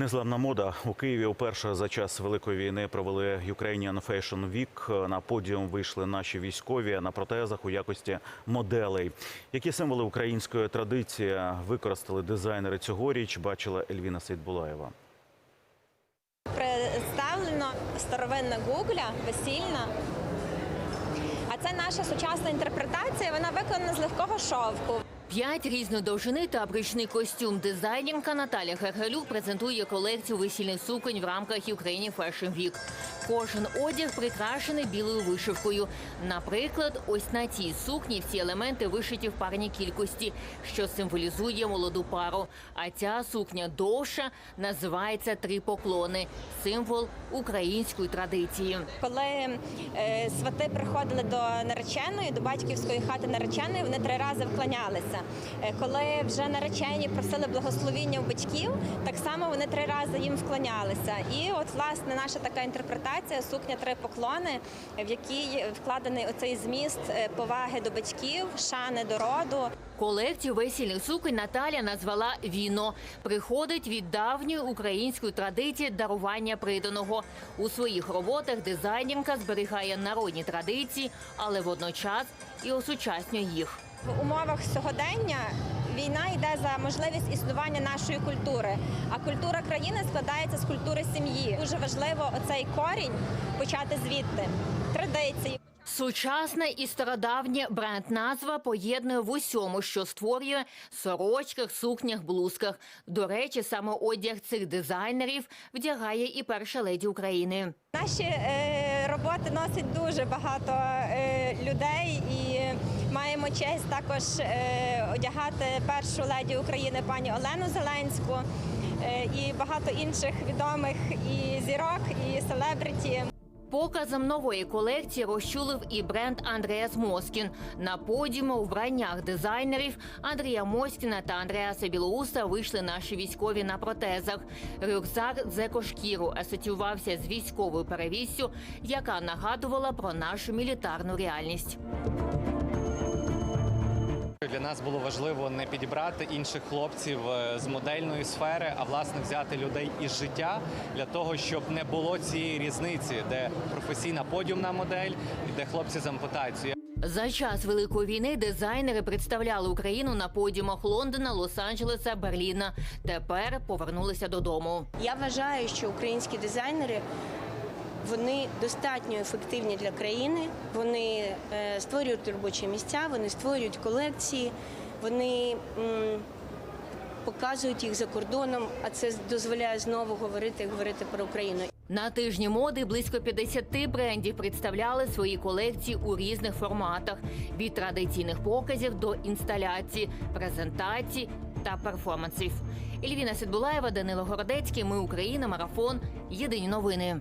Незламна мода у Києві уперше за час великої війни провели Ukrainian Fashion Week. На подіум вийшли наші військові на протезах у якості моделей. Які символи української традиції використали дизайнери цьогоріч, бачила Ельвіна Сейдбулаєва. Представлено старовинна гугля, весільна. А це наша сучасна інтерпретація. Вона виконана з легкого шовку. П'ять різної довжини та брючний костюм. Дизайнерка Наталя Гергелюк презентує колекцію весільних суконь в рамках Ukraine Fashion Week. Кожен одяг прикрашений білою вишивкою. Наприклад, ось на цій сукні всі елементи вишиті в парній кількості, що символізує молоду пару. А ця сукня довша називається три поклони символ української традиції. Коли е, свати приходили до нареченої, до батьківської хати нареченої, вони три рази вклонялися. Е, коли вже наречені просили благословіння у батьків, так само вони три рази їм вклонялися. І от власне наша така інтерпретація сукня три поклони, в якій вкладений оцей зміст е, поваги до батьків, шани до роду. Колекцію весільних суконь Наталя назвала віно. Приходить від давньої української традиції дарування приданого. У своїх роботах дизайнерка зберігає народні традиції, але водночас і осучаснює їх. В умовах сьогодення війна йде за можливість існування нашої культури. А культура країни складається з культури сім'ї. Дуже важливо оцей корінь почати звідти. Традиції. Сучасна і стародавня бренд-назва поєднує в усьому, що створює сорочках, сукнях, блузках. До речі, саме одяг цих дизайнерів вдягає і перша леді України. Наші е, роботи носить дуже багато е, честь також е, одягати першу леді України пані Олену Зеленську е, і багато інших відомих і зірок, і селебриті. Показом нової колекції розчулив і бренд Андреас Москін. На подіуму у вбраннях дизайнерів Андрія Москіна та Андреаса Білоуса вийшли наші військові на протезах. Рюкзак з асоціювався з військовою перевіссю, яка нагадувала про нашу мілітарну реальність. Для нас було важливо не підібрати інших хлопців е, з модельної сфери, а власне взяти людей із життя для того, щоб не було цієї різниці, де професійна подіумна модель і де хлопці з ампутацією. За час великої війни дизайнери представляли Україну на подіумах Лондона, Лос-Анджелеса, Берліна. Тепер повернулися додому. Я вважаю, що українські дизайнери вони достатньо ефективні для країни. Вони е, створюють робочі місця, вони створюють колекції, вони показують їх за кордоном, а це дозволяє знову говорити говорити про Україну. На тижні моди близько 50 брендів представляли свої колекції у різних форматах від традиційних показів до інсталяцій, презентацій та перформансів. Ельвіна Сідбулаєва, Данило Городецький. Ми Україна. Марафон. Єдині новини.